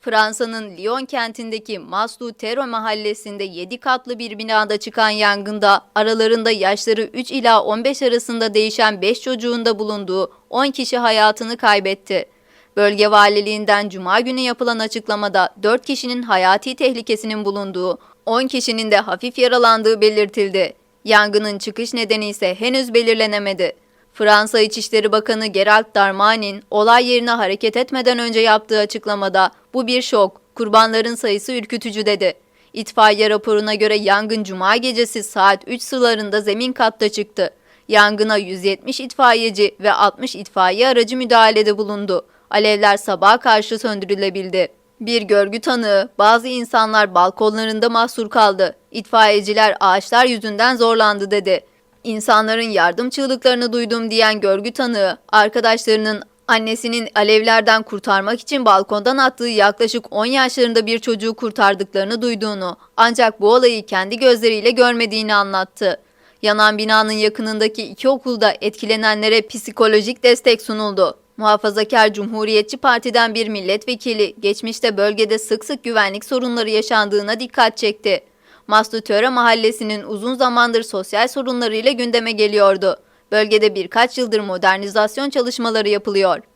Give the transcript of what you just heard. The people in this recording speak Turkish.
Fransa'nın Lyon kentindeki Maslu Tero mahallesinde 7 katlı bir binada çıkan yangında aralarında yaşları 3 ila 15 arasında değişen 5 çocuğun da bulunduğu 10 kişi hayatını kaybetti. Bölge valiliğinden cuma günü yapılan açıklamada 4 kişinin hayati tehlikesinin bulunduğu, 10 kişinin de hafif yaralandığı belirtildi. Yangının çıkış nedeni ise henüz belirlenemedi. Fransa İçişleri Bakanı Gerald Darmanin olay yerine hareket etmeden önce yaptığı açıklamada bu bir şok, kurbanların sayısı ürkütücü dedi. İtfaiye raporuna göre yangın cuma gecesi saat 3 sıralarında zemin katta çıktı. Yangına 170 itfaiyeci ve 60 itfaiye aracı müdahalede bulundu. Alevler sabaha karşı söndürülebildi. Bir görgü tanığı, bazı insanlar balkonlarında mahsur kaldı. İtfaiyeciler ağaçlar yüzünden zorlandı dedi. İnsanların yardım çığlıklarını duydum diyen görgü tanığı, arkadaşlarının annesinin alevlerden kurtarmak için balkondan attığı yaklaşık 10 yaşlarında bir çocuğu kurtardıklarını duyduğunu, ancak bu olayı kendi gözleriyle görmediğini anlattı. Yanan binanın yakınındaki iki okulda etkilenenlere psikolojik destek sunuldu. Muhafazakar Cumhuriyetçi Parti'den bir milletvekili geçmişte bölgede sık sık güvenlik sorunları yaşandığına dikkat çekti. Maslu Töre mahallesinin uzun zamandır sosyal sorunlarıyla gündeme geliyordu. Bölgede birkaç yıldır modernizasyon çalışmaları yapılıyor.